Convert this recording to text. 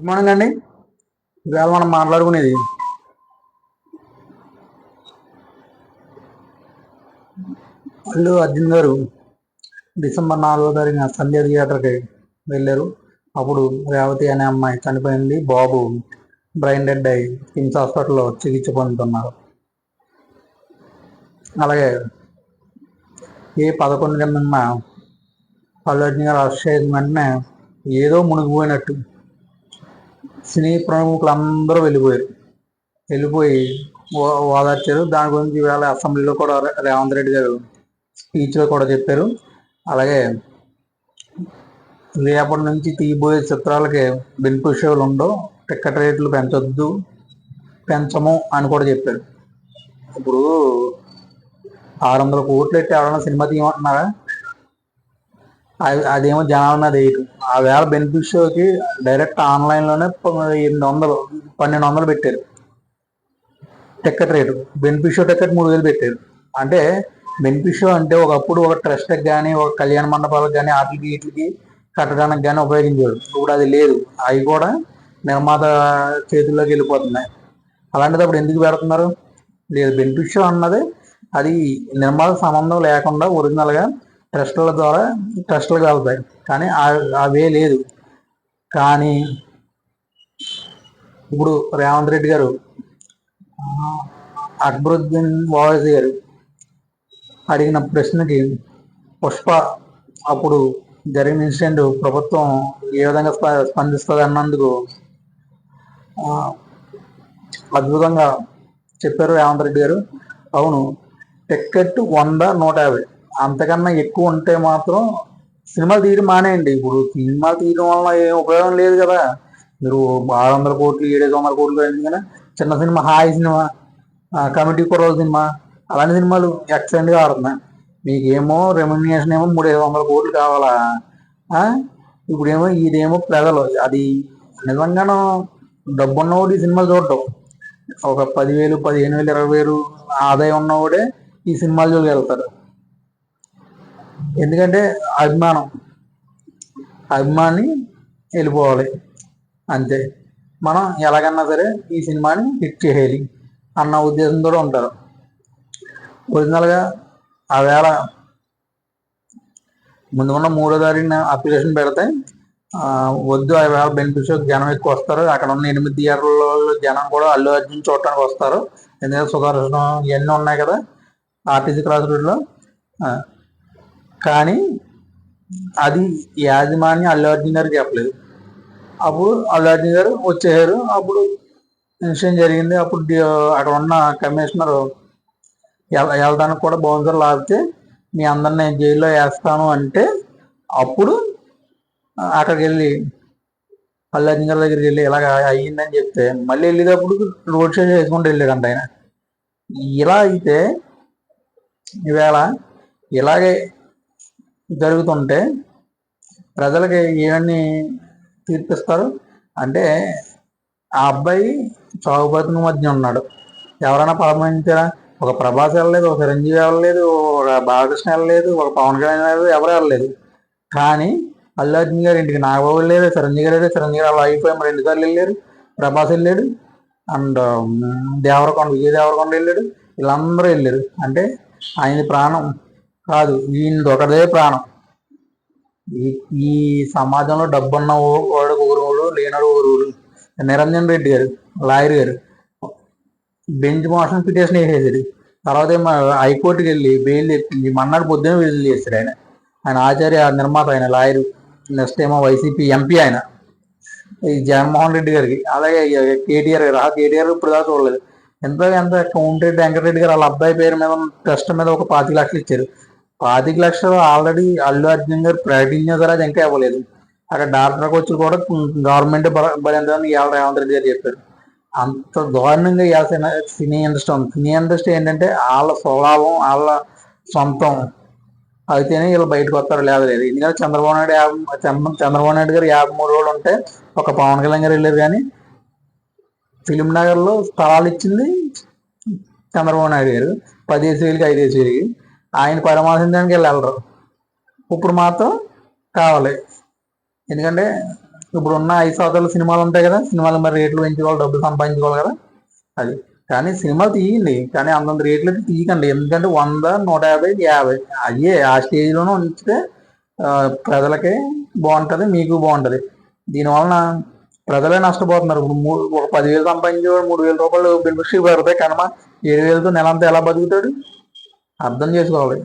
Good morning అండి ఇవాళ మనం మాట్లాడుకునేది. అల్లు అర్జున్ గారు డిసెంబర్ నాలుగో తారీఖున సంధ్య థియేటర్కి వెళ్ళారు. అప్పుడు రేవతి అనే అమ్మాయి చనిపోయింది. బాబు బ్రెయిన్ డెడ్ అయి కిమ్స్ హాస్పిటల్లో చికిత్స పొందుతున్నారు. అలాగే ఏ పదకొండు కింద అల్లు అర్జున్ గారు అరెస్ట్ చేసిన వెంటనే ఏదో మునిగిపోయినట్టు సినీ ప్రముఖులు అందరూ వెళ్ళిపోయారు. వెళ్ళిపోయి ఓ- ఓదార్చారు దాని గురించి ఇవాళ అసెంబ్లీలో కూడా రేవంత్ రెడ్డి గారు స్పీచ్లో కూడా చెప్పారు. అలాగే రేపటి నుంచి తీయబోయే చిత్రాలకి బెనిఫిషియల్ ఉండవు టికెట్ రేట్లు పెంచొద్దు పెంచము అని కూడా చెప్పారు. ఇప్పుడు ఆరు వందల కోట్లు ఎట్టి ఎవరైనా సినిమా తీయమంటున్నారా? అదేమో జనాల రేటు ఆ వేళ బెనిఫిట్ షోకి డైరెక్ట్ ఆన్లైన్లోనే ఎనిమిది వందలు పన్నెండు వందలు పెట్టారు. Ticket rate benefit show ticket మూడు వేలు పెట్టారు. అంటే బెనిఫిట్ షో అంటే ఒకప్పుడు ఒక ట్రస్ట్కి కానీ ఒక కళ్యాణ మండపాలకు కానీ వాటికి వీటికి కట్టడానికి కానీ ఉపయోగించారు ఇప్పుడు అది లేదు. అవి కూడా నిర్మాత చేతుల్లోకి వెళ్ళిపోతున్నాయి. అలాంటిది ఎందుకు పెడుతున్నారు? లేదు బెనిఫిట్ షో అన్నది అది నిర్మాత సంబంధం లేకుండా ఒరిజినల్గా ట్రస్టుల ద్వారా ట్రస్టులకు వెళ్తాయి కానీ అవే లేదు. కానీ ఇప్పుడు రేవంత్ రెడ్డి గారు అక్బరుద్దీన్ ఓవైసీ గారు అడిగిన ప్రశ్నకి పుష్ప అప్పుడు జరిగిన ఇన్సిడెంట్ ప్రభుత్వం ఏ విధంగా స్పందిస్తుంది అన్నందుకు అద్భుతంగా చెప్పారు రేవంత్ రెడ్డి గారు. అవును టిక్కెట్ వంద నూట యాభై. అంతకన్నా ఎక్కువ ఉంటే మాత్రం సినిమా తీయడం మానేయండి. ఇప్పుడు సినిమాలు తీయడం వల్ల ఏం ఉపయోగం లేదు కదా. మీరు ఆరు వందల కోట్లు ఏడు వందల కోట్లు అయింది కదా. చిన్న సినిమా హాయ్ సినిమా కమిటీ కుర్రోల సినిమా అలాంటి సినిమాలు ఎక్సలెంట్గా ఆడుతున్నాయి. మీకేమో రెమ్యునేషన్ ఏమో మూడు ఐదు వందల కోట్లు కావాలా? ఇప్పుడేమో ఇదేమో ప్రజలు. అది నిజంగానూ డబ్బున్నవాడు ఈ సినిమాలు చూడటం. ఒక పదివేలు పదిహేను వేలు ఇరవై వేలు ఆదాయం ఉన్నవాడే ఈ సినిమాలు చూడగలుగుతారు ఎందుకంటే అభిమానం. అభిమాని వెళ్ళిపోవాలి. అంతే. మనం ఎలాగన్నా సరే ఈ సినిమాని హిట్ చేయాలి అన్న ఉద్దేశంతో ఉంటారు. ఒరిజినల్గా ఆ వేళ ముందు ఉన్న మూడో తారీఖున అప్లికేషన్ పెడితే వద్దు ఆ వేళ జనం ఎక్కువ వస్తారు. అక్కడ ఉన్న ఎనిమిది థియేటర్లలో జనం కూడా అల్లు అర్జున్ చూడటానికి వస్తారు. ఎందుకంటే సుదర్శనం ఇవన్నీ ఉన్నాయి కదా ఆర్టీసీ క్రాస్ రోడ్లో. కానీ అది యాజమాన్యం అల్లు అర్జున్ గారు చెప్పలేదు. అప్పుడు అల్లు అర్జున్ గారు వచ్చేసారు. అప్పుడు విషయం జరిగింది. అప్పుడు అక్కడ ఉన్న కమిషనర్ వెళ్ళడానికి కూడా బౌన్సర్ లాగితే మీ అందరిని జైల్లో వేస్తాను అంటే అప్పుడు అక్కడికి వెళ్ళి అల్లు అర్జున్ గారి దగ్గరికి వెళ్ళి ఇలాగ అయ్యిందని చెప్తే మళ్ళీ వెళ్ళేటప్పుడు రోడ్ షో చేసుకుంటూ వెళ్ళాడంట ఆయన. ఇలా అయితే ఈవేళ ఇలాగే జరుగుతుంటే ప్రజలకి ఏమని తీర్పిస్తారు? అంటే ఆ అబ్బాయి చావు బతుకు మధ్య ఉన్నాడు. ఎవరైనా పరమించారా ఒక ప్రభాస్ వెళ్ళలేదు ఒక చిరంజీవి వెళ్ళలేదు ఒక బాలకృష్ణ వెళ్ళలేదు ఒక పవన్ కళ్యాణ్ వెళ్ళలేదు ఎవరు వెళ్ళలేదు. కానీ అల్లు అర్జున్ గారి ఇంటికి నాగబాబు లేదు చిరంజీవి గారు చిరంజీవి గారు అయిపోయి రెండు సార్లు వెళ్ళారు ప్రభాస్ వెళ్ళాడు అండ్ దేవరకొండ విజయ దేవరకొండ వెళ్ళాడు వీళ్ళందరూ వెళ్ళారు. అంటే ఆయన ప్రాణం. కాదు వీళ్ళు ఒకదే ప్రాణం. ఈ సమాజంలో డబ్బున్న వాడికి ఒక ఊరువులు లేనడు ఊరువులు నిరంజన్ రెడ్డి గారు లాయర్ గారు బెంచ్ మోషన్ పిటిషన్ వేసేసాడు తర్వాత ఏమో హైకోర్టుకి వెళ్ళి బెయిల్ తెప్పింది మన్నాడు పొద్దున విడుదల చేశాడు ఆయన. ఆయన ఆచార్య నిర్మాత ఆయన లాయర్ నెక్స్ట్ ఏమో వైసీపీ ఎంపీ ఆయన. ఈ జగన్మోహన్ రెడ్డి గారికి అలాగే కేటీఆర్ గారు. ఆ కేటీఆర్ ఇప్పుడు దాకా చూడలేదు. ఎంత ఎంత కౌంటెడ్ వెంకటరెడ్డి గారు వాళ్ళ అబ్బాయి పేరు మీద ట్రస్ట్ మీద ఒక పాతిక లక్షలు ఇచ్చారు. పాతిక లక్షలు ఆల్రెడీ అల్లు అర్జున్ గారు ప్రకటించిన తర్వాత ఇంకా ఇవ్వలేదు. అక్కడ డాక్టర్ వచ్చి కూడా గవర్నమెంట్ భరించదని ఇవాళ రేవంత్ రెడ్డి గారు చెప్పారు. అంత దారుణంగా ఇవాళ సినీ- సినీ ఇండస్ట్రీ ఉంది. సినీ ఇండస్ట్రీ ఏంటంటే వాళ్ళ స్వభావం వాళ్ళ సొంతం. అయితేనే వీళ్ళు బయటకు వస్తారు లేదు లేదు ఎందుకంటే చంద్రబాబు నాయుడు యాభై చంద్రబాబు నాయుడు గారు యాభై మూడు రోజులు ఉంటే ఒక పవన్ కళ్యాణ్ గారు వెళ్ళారు కానీ ఫిలిం నగర్లో స్థలాలు ఇచ్చింది చంద్రబాబు నాయుడు గారు. పదేసి వేలకి ఐదేసి వేలకి. ఆయన పరామర్శించడానికి వెళ్ళరు. ఇప్పుడు మాత్రం కావాలి. ఎందుకంటే ఇప్పుడు ఉన్న ఐదు శాతాలు సినిమాలు ఉంటాయి కదా సినిమాలు మరి రేట్లు పెంచుకోవాలి డబ్బులు సంపాదించుకోవాలి కదా. అది. కానీ సినిమాలు తీయండి. కానీ అంతంత రేట్లు అయితే తీయకండి. ఎందుకంటే వంద నూట యాభై యాభై. అయ్యే ఆ స్టేజ్లోనే ఉంచితే ప్రజలకి ప్రజలకే బాగుంటుంది మీకు బాగుంటుంది. దీనివలన ప్రజలే నష్టపోతున్నారు. ఇప్పుడు మూడు ఒక పదివేలు సంపాదించేవాడు మూడు వేల రూపాయలు బెనిఫిషరీ పెడతాయి కనుమ ఏడు వేలతో నెల అంతా ఎలా బతుకుతాడు? అర్థం చేసుకోవాలి.